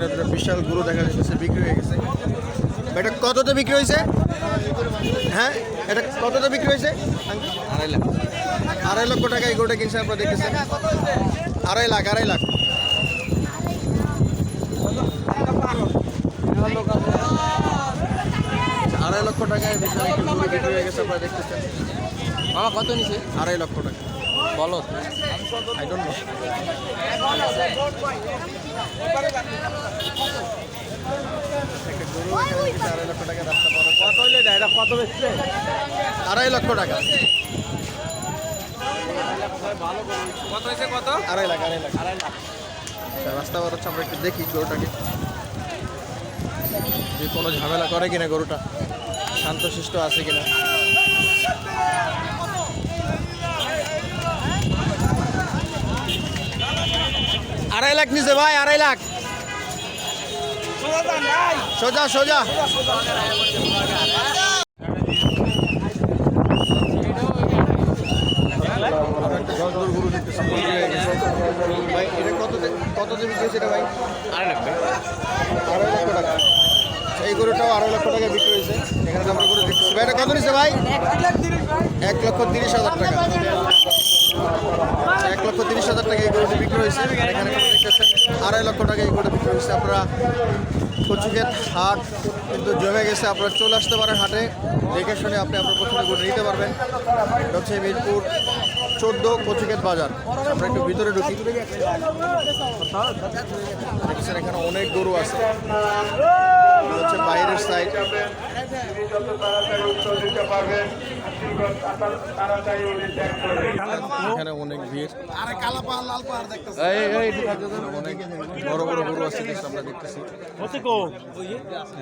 এখানে দুটো বিশাল গরু দেখা যাচ্ছে বিক্রি হয়ে গেছে। এটা কততে বিক্রি হয়েছে? হ্যাঁ? এটা কততে বিক্রি হয়েছে? আড়াই লাখ। আড়াই লক্ষ টাকা এই গরুটা কিনছে আপনারা দেখতেছেন? আড়াই লাখ আড়াই লাখ। আড়াই লক্ষ টাকায় একটি বিক্রি হয়ে গেছে আপনারা দেখতেছেন। মামা কত নিছে? আড়াই লক্ষ টাকা। বলো। আই ডোন্ট নো কত বেচছে আড়াই লক্ষ টাকা। কত হয়েছে কত? আড়াই লাখ আড়াই লাখ। আচ্ছা, রাস্তা পার হচ্ছে আমরা একটু দেখি গরুটাকে। যে কোনো ঝামেলা করে কিনা গরুটা শান্তশিষ্ট আছে কিনা। আড়াই লাখ নিছে ভাই আড়াই লাখ। সোজা সোজা। ভাই এটা কত এটা ভাই। আড়াই লাখ আড়াই লক্ষ টাকা। এই গরুটাও আড়াই লক্ষ টাকা বিক্রি হয়েছে। এখানে আমরা গরু দেখতেছি ভাই এটা কত নিচ্ছে ভাই। এক লক্ষ তিরিশ হাজার টাকা। তিরিশ হাজার টাকা এই গরুটি বিক্রি হয়েছে। এখানে আড়াই লক্ষ টাকা এই গরুটা বিক্রি হয়েছে। আপনারা কচুকের হাট কিন্তু জমে গেছে। আপনারা চলে আসতে পারেন হাটে। দেখে শুনে আপনি আপনার পছন্দ গরু নিতে পারবেন। হচ্ছে মিরপুর চোদ্দ কচুকেত বাজার। আমরা একটু ভিতরে ঢুকি। দেখছেন এখানে অনেক গরু আছে এটা হচ্ছে বাইরের সাইড এখানে অনেক ভিড় এই এই একটু থাকতে দাও। অনেক বড় বড় গরু আছে আমরা দেখতেছি হচ্ছে কো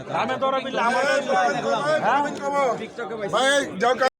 দামে দরে বিল আমার